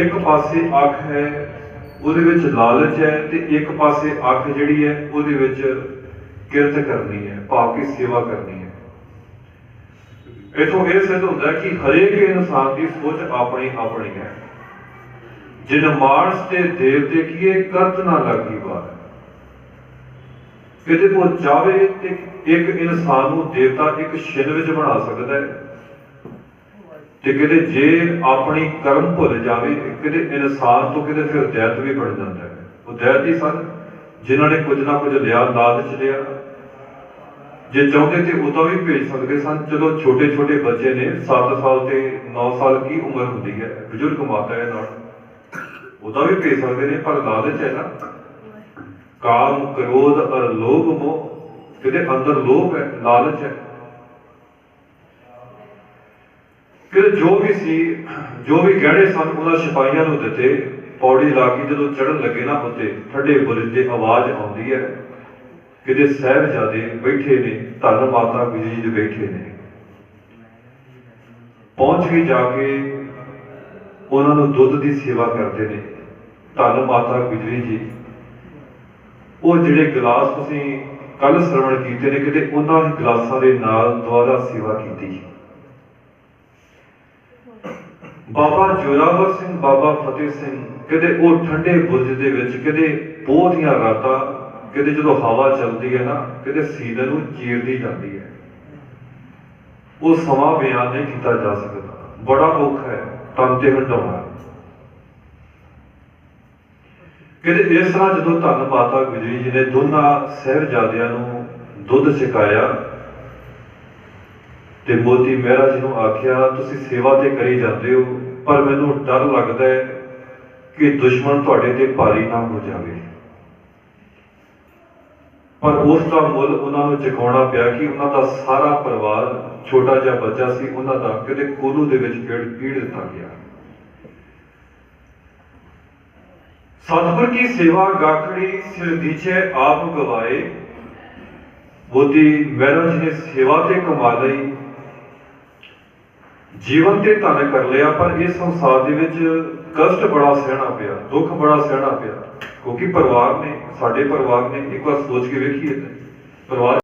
ਇੱਕ ਪਾਸੇ ਅੱਖ ਹੈ, ਉਹਦੇ ਵਿੱਚ ਲਾਲਚ ਹੈ ਤੇ ਇੱਕ ਪਾਸੇ ਅੱਖ ਜਿਹੜੀ ਹੈ, ਉਹਦੇ ਵਿੱਚ ਕਿਰਤ ਕਰਨੀ ਹੈ, ਭਾਵ ਕਿ ਸੇਵਾ ਕਰਨੀ ਹੈ। ਇਥੋਂ ਇਹ ਸਿੱਧ ਹੁੰਦਾ ਕਿ ਹਰੇਕ ਇਨਸਾਨ ਦੀ ਸੋਚ ਆਪਣੀ ਆਪਣੀ ਹੈ। ਜਿਨ ਮਾਨਸ ਤੇ ਦੇਵਤੇ ਕੀਏ ਕਰਤ ਨਾ ਲਾਗੀ ਬਾਤ ਕਿਤੇ ਕੋ ਤੇ ਇੱਕ ਇਨਸਾਨ ਨੂੰ ਦੇਵਤਾ ਇੱਕ ਛਿਨ ਵਿੱਚ ਬਣਾ ਸਕਦਾ ਹੈ। ਤੇ ਕਿਤੇ ਜੇ ਆਪਣੀ ਕਰਮ ਭੁੱਲ ਜਾਵੇ ਕਿਤੇ ਇਨਸਾਨ ਤੋਂ ਕਿਤੇ ਫਿਰ ਦੈਤ ਵੀ ਬਣ ਜਾਂਦਾ ਹੈ। ਉਹ ਦੈਤ ਹੀ ਸਨ ਜਿਨ੍ਹਾਂ ਨੇ ਕੁਝ ਨਾ ਕੁਝ ਲਿਆ ਲਾਲਚ ਲਿਆ। ਜੇ ਚਾਹੁੰਦੇ ਤੇ ਉਦੋਂ ਵੀ ਭੇਜ ਸਕਦੇ ਸਨ। ਜਦੋਂ ਛੋਟੇ ਛੋਟੇ ਬੱਚੇ ਨੇ 7 ਸਾਲ ਤੇ 9 ਸਾਲ ਕੀ ਉਮਰ ਹੁੰਦੀ ਹੈ? ਬਜ਼ੁਰਗ ਮਾਤਾ ਹੈ ਨਾਲ। ਉਦੋਂ ਵੀ ਭੇਜ ਸਕਦੇ ਨੇ ਪਰ ਲਾਲਚ ਹੈ ਨਾ। ਕਾਮ ਕ੍ਰੋਧ ਅਰ ਲੋਭ ਮੋਹ ਕਿਤੇ ਅੰਦਰ ਲੋਭ ਹੈ ਲਾਲਚ ਹੈ। ਕਿ ਜੋ ਵੀ ਸੀ, ਜੋ ਵੀ ਗਹਿਣੇ ਸਨ ਉਹਨਾਂ ਸਿਪਾਹੀਆਂ ਨੂੰ ਦਿੱਤੇ, ਪੌੜੀ ਲਾ ਕੇ ਜਦੋਂ ਚੜਨ ਲੱਗੇ ਨਾ ਉੱਤੇ, ਠੱਡੇ ਬੁਰਜ ਤੇ ਆਵਾਜ਼ ਆਉਂਦੀ ਹੈ, ਕਿਤੇ ਸਾਹਿਬਜ਼ਾਦੇ ਬੈਠੇ ਨੇ, ਧੰਨ ਮਾਤਾ ਗੁਜਰੀ ਜੀ ਬੈਠੇ ਨੇ। ਪਹੁੰਚ ਕੇ ਜਾ ਕੇ ਉਹਨਾਂ ਨੂੰ ਦੁੱਧ ਦੀ ਸੇਵਾ ਕਰਦੇ ਨੇ। ਧੰਨ ਮਾਤਾ ਗੁਜਰੀ ਜੀ, ਉਹ ਜਿਹੜੇ ਗਲਾਸ ਤੁਸੀਂ ਕੱਲ ਸ਼ਰਵਣ ਕੀਤੇ ਨੇ, ਕਿਤੇ ਉਹਨਾਂ ਹੀ ਗਲਾਸਾਂ ਦੇ ਨਾਲ ਦੁਆਰਾ ਸੇਵਾ ਕੀਤੀ। ਬਾਬਾ ਜੋਰਾਵਰ ਸਿੰਘ, ਬਾਬਾ ਫਤਿਹ ਸਿੰਘ, ਕਿਤੇ ਉਹ ਠੰਡੇ ਬੁਰਜ ਦੇ ਵਿੱਚ ਕਿਤੇ ਪੋਹ ਦੀਆਂ ਰਾਤਾਂ, ਕਿਤੇ ਜਦੋਂ ਹਵਾ ਚੱਲਦੀ ਹੈ ਨਾ, ਕਿਤੇ ਸੀਨੇ ਨੂੰ ਚੀਰਦੀ ਜਾਂਦੀ ਹੈ। ਉਹ ਸਮਾਂ ਬਿਆਨ ਨਹੀਂ ਕੀਤਾ ਜਾ ਸਕਦਾ। ਬੜਾ ਔਖਾ ਹੈ, ਤਨ ਤੇ ਹਟਾਉਣਾ ਕਿਤੇ ਇਸ ਤਰ੍ਹਾਂ ਜਦੋਂ ਧੰਨ ਮਾਤਾ ਗੁਜਰੀ ਜੀ ਨੇ ਦੋਨਾਂ ਸਹਿਬਜ਼ਾਦਿਆਂ ਨੂੰ ਦੁੱਧ ਛਕਾਇਆ ਤੇ ਮੋਦੀ ਮਹਿਰਾ ਜੀ ਨੂੰ ਆਖਿਆ, ਤੁਸੀਂ ਸੇਵਾ ਤੇ ਕਰੀ ਜਾਂਦੇ ਹੋ, ਪਰ ਮੈਨੂੰ ਡਰ ਲੱਗਦਾ ਹੈ ਕਿ ਦੁਸ਼ਮਣ ਤੁਹਾਡੇ ਤੇ ਭਾਰੀ ਨਾ ਹੋ ਜਾਵੇ। ਪਰ ਉਸ ਦਾ ਮੁੱਲ ਉਹਨਾਂ ਨੂੰ ਚੁਕਾਉਣਾ ਪਿਆ ਕਿ ਉਹਨਾਂ ਦਾ ਸਾਰਾ ਪਰਿਵਾਰ ਛੋਟਾ ਜਿਹਾ ਬੱਚਾ ਸੀ, ਉਹਨਾਂ ਦਾ ਕਿਤੇ ਕੋਲੂ ਦੇ ਵਿੱਚ ਪੀੜ ਪੀੜ ਦਿੱਤਾ ਗਿਆ। ਸਤਿਗੁਰ ਕੀ ਸੇਵਾ ਗਾਖੜੀ ਸਿਰ ਆਪ ਗਵਾਏ। ਬੋਤੀ ਮਹਿਰਾ ਜੀ ਨੇ ਸੇਵਾ ਤੇ ਕਮਾ ਲਈ। ਜੀਵਨ ਤੇ ਧਨ ਕਰ ਲਿਆ, ਪਰ ਇਸ ਸੰਸਾਰ ਦੇ ਵਿੱਚ ਕਸ਼ਟ ਬੜਾ ਸਹਿਣਾ ਪਿਆ, ਦੁੱਖ ਬੜਾ ਸਹਿਣਾ ਪਿਆ। ਕਿਉਂਕਿ ਪਰਿਵਾਰ ਨੇ, ਸਾਡੇ ਪਰਿਵਾਰ ਨੇ ਇੱਕ ਵਾਰ ਸੋਚ ਕੇ ਵੇਖੀਏ ਪਰਿਵਾਰ